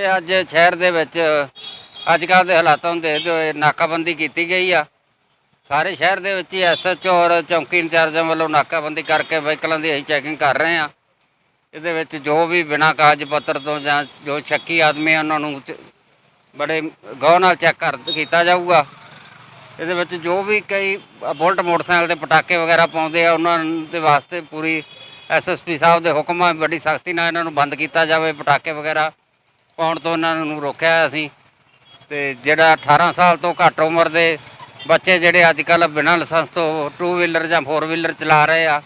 ਇਹ ਅੱਜ ਸ਼ਹਿਰ ਦੇ ਵਿੱਚ ਅੱਜ ਕੱਲ੍ਹ ਦੇ ਹਾਲਾਤਾਂ ਨੂੰ ਦੇਖਦੇ ਹੋਏ ਨਾਕਾਬੰਦੀ ਕੀਤੀ ਗਈ ਆ। ਸਾਰੇ ਸ਼ਹਿਰ ਦੇ ਵਿੱਚ ਹੀ ਐਸਐਚਓ ਔਰ ਚੌਂਕੀ ਇੰਚਾਰਜਾਂ ਵੱਲੋਂ ਨਾਕਾਬੰਦੀ ਕਰਕੇ ਵਹੀਕਲਾਂ ਦੀ ਅਸੀਂ ਚੈਕਿੰਗ ਕਰ ਰਹੇ ਆ ਇਹਦੇ ਵਿੱਚ ਜੋ ਵੀ ਬਿਨਾਂ ਕਾਗਜ਼ ਪੱਤਰ ਤੋਂ ਜਾਂ ਜੋ ਸ਼ੱਕੀ ਆਦਮੀ ਆ, ਉਹਨਾਂ ਨੂੰ ਚ- ਬੜੇ ਗੌਰ ਨਾਲ ਚੈੱਕ ਕਰ ਕੀਤਾ ਜਾਊਗਾ। ਇਹਦੇ ਵਿੱਚ ਜੋ ਵੀ ਕਈ ਬੁਲਟ ਮੋਟਰਸਾਈਕਲ ਦੇ ਪਟਾਕੇ ਵਗੈਰਾ ਪਾਉਂਦੇ ਆ, ਉਹਨਾਂ ਦੇ ਵਾਸਤੇ ਪੂਰੀ ਐਸਐਸਪੀ ਸਾਹਿਬ ਦੇ ਹੁਕਮਾਂ ਬੜੀ ਸਖਤੀ ਨਾਲ ਇਹਨਾਂ ਨੂੰ ਬੰਦ ਕੀਤਾ ਜਾਵੇ, ਪਟਾਕੇ ਵਗੈਰਾ ਪਾਉਣ ਤੋਂ ਇਹਨਾਂ ਨੂੰ ਰੋਕਿਆ ਅਸੀਂ ਤੇ ਜਿਹੜਾ 18 ਸਾਲ ਤੋਂ ਘੱਟ ਉਮਰ ਦੇ ਬੱਚੇ ਜਿਹੜੇ ਅੱਜ ਕੱਲ ਬਿਨਾਂ ਲਾਇਸੈਂਸ ਤੋਂ 2 ਵੀਲਰ ਜਾਂ 4 ਵੀਲਰ ਚਲਾ ਰਹੇ ਆ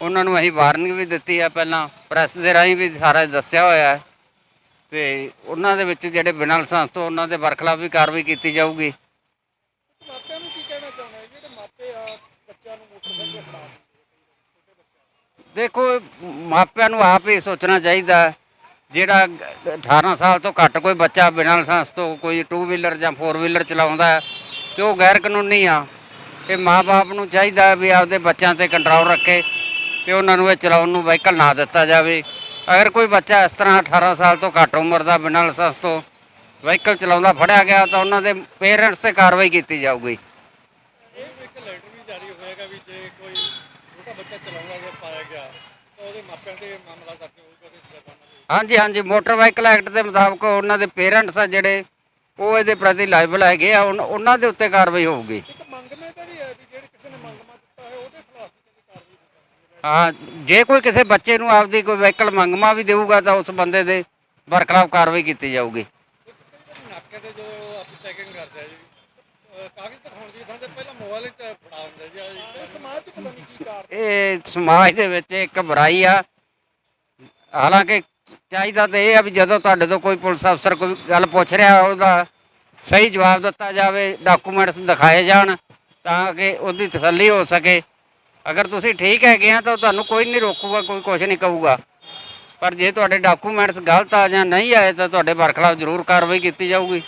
ਉਹਨਾਂ ਨੂੰ ਅਸੀਂ ਵਾਰਨਿੰਗ ਵੀ ਦਿੱਤੀ ਆ ਪਹਿਲਾਂ ਪ੍ਰੈਸ ਦੇ ਰਾਹੀਂ ਵੀ ਸਾਰਾ ਦੱਸਿਆ ਹੋਇਆ ਤੇ ਉਹਨਾਂ ਦੇ ਵਿੱਚ ਜਿਹੜੇ ਬਿਨਾਂ ਲਾਇਸੈਂਸ ਤੋਂ ਉਹਨਾਂ ਦੇ ਬਰਖਲਾਫ ਵੀ ਕਾਰਵਾਈ ਕੀਤੀ ਜਾਊਗੀ। ਮਾਪਿਆਂ ਨੂੰ ਕੀ ਕਹਿਣਾ ਚਾਹੁੰਦੇ ਆ ਜਿਹੜੇ ਮਾਪੇ ਆ ਬੱਚਿਆਂ ਨੂੰ ਮੋਟਰਸਾਈਕਲ ਫੜਾ ਦੇਖੋ ਮਾਪਿਆਂ ਨੂੰ ਆਪ ਹੀ ਸੋਚਣਾ ਚਾਹੀਦਾ। ਜਿਹੜਾ 18 ਸਾਲ ਤੋਂ ਘੱਟ ਕੋਈ ਬੱਚਾ ਬਿਨਾਂ ਲਾਇਸੈਂਸ ਤੋਂ ਕੋਈ 2 ਵੀਲਰ ਜਾਂ 4 ਵੀਲਰ ਚਲਾਉਂਦਾ ਹੈ, ਤੇ ਉਹ ਗੈਰ ਕਾਨੂੰਨੀ ਆ। ਇਹ ਮਾਪੇ ਨੂੰ ਚਾਹੀਦਾ ਵੀ ਆਪਦੇ ਬੱਚਿਆਂ ਤੇ ਕੰਟਰੋਲ ਰੱਖੇ ਤੇ ਉਹਨਾਂ ਨੂੰ ਇਹ ਚਲਾਉਣ ਨੂੰ ਵਹੀਕਲ ਨਾ ਦਿੱਤਾ ਜਾਵੇ। ਅਗਰ ਕੋਈ ਬੱਚਾ ਇਸ ਤਰ੍ਹਾਂ 18 ਸਾਲ ਤੋਂ ਘੱਟ ਉਮਰ ਦਾ ਬਿਨਾਂ ਲਾਇਸੈਂਸ ਤੋਂ ਵਹੀਕਲ ਚਲਾਉਂਦਾ ਫੜਿਆ ਗਿਆ, ਤਾਂ ਉਹਨਾਂ ਦੇ ਪੇਰੈਂਟਸ ਤੇ ਕਾਰਵਾਈ ਕੀਤੀ ਜਾਊਗੀ। ਬੱਚਾ ਚਲਾਉਂਦਾ ਜੇ ਪਾਇਆ ਗਿਆ, ਤਾਂ ਉਹਦੇ ਮਾਪਿਆਂ ਤੇ ਮਾਮਲਾ ਦਰਜ ਹੋਊਗਾ ਤੇ ਜੁਰਮਾਨਾ ਵੀ ਹਾਂਜੀ ਹਾਂਜੀ ਮੋਟਰ ਵਾਹੀਕਲ ਐਕਟ ਦੇ ਮੁਤਾਬਕ ਉਹਨਾਂ ਦੇ ਪੇਰੈਂਟਸ ਆ ਜਿਹੜੇ ਉਹ ਇਹਦੇ ਪ੍ਰਤੀ ਲਾਇਬਲ ਹੈਗੇ ਆ ਉਨ- ਉਹਨਾਂ ਦੇ ਉੱਤੇ ਕਾਰਵਾਈ ਹੋਊਗੀ। ਇੱਕ ਮੰਗਮੇ ਤਾਂ ਵੀ ਹੈ ਵੀ ਜਿਹੜੇ ਕਿਸੇ ਨੇ ਮੰਗਮਾ ਦਿੱਤਾ ਹੈ ਉਹਦੇ ਖਿਲਾਫ ਵੀ ਕਹਿੰਦੇ ਕਾਰਵਾਈ ਹੋਣੀ ਚਾਹੀਦੀ ਹਾਂ। ਜੇ ਕੋਈ ਕਿਸੇ ਬੱਚੇ ਨੂੰ ਆਪਦੀ ਕੋਈ ਵਾਹੀਕਲ ਮੰਗਮਾ ਵੀ ਦੇਊਗਾ ਤਾਂ ਉਸ ਬੰਦੇ ਦੇ ਬਰਖਲਾਫ ਕਾਰਵਾਈ ਕੀਤੀ ਜਾਊਗੀ। ਹੈ ਕਈ ਵਾਰੀ ਨਾਕੇ ਤੇ ਜਦੋਂ ਆਪਾਂ ਚੈਕਿੰਗ ਕਰਦੇ ਆ ਜੀ ਅਹ ਕਾਗਜ਼ ਦਿਖਾਉਣ ਦੀ ਥਾਂ ਤੇ ਪਹਿਲਾਂ ਮੋਬਾਈਲ ਹੀ ਫੜਾ ਹੁੰਦਾ ਜੀ ਇਹ ਸਮਾਜ 'ਚ ਪਤਾ ਨਹੀਂ ਕੀ ਕਾਰਨ। ਇਹ ਸਮਾਜ ਦੇ ਵਿੱਚ ਇੱਕ ਬੁਰਾਈ ਆ। ਹਾਲਾਂਕਿ ਚਾਹੀਦਾ ਤਾਂ ਇਹ ਆ ਵੀ ਜਦੋਂ ਤੁਹਾਡੇ ਤੋਂ ਕੋਈ ਪੁਲਿਸ ਅਫਸਰ ਕੋਈ ਗੱਲ ਪੁੱਛ ਰਿਹਾ ਉਹਦਾ ਸਹੀ ਜਵਾਬ ਦਿੱਤਾ ਜਾਵੇ ਡਾਕੂਮੈਂਟਸ ਦਿਖਾਏ ਜਾਣ ਤਾਂ ਕਿ ਉਹਦੀ ਤਸੱਲੀ ਹੋ ਸਕੇ। ਅਗਰ ਤੁਸੀਂ ਠੀਕ ਹੈਗੇ ਆ ਤਾਂ ਤੁਹਾਨੂੰ ਕੋਈ ਨਹੀਂ ਰੋਕੂਗਾ, ਕੋਈ ਕੁਝ ਨਹੀਂ ਕਹੂਗਾ। ਪਰ ਜੇ ਤੁਹਾਡੇ ਡਾਕੂਮੈਂਟਸ ਗਲਤ ਆ ਜਾਂ ਨਹੀਂ ਆਏ ਤਾਂ ਤੁਹਾਡੇ ਬਰਖਲਾਫ ਜ਼ਰੂਰ ਕਾਰਵਾਈ ਕੀਤੀ ਜਾਊਗੀ।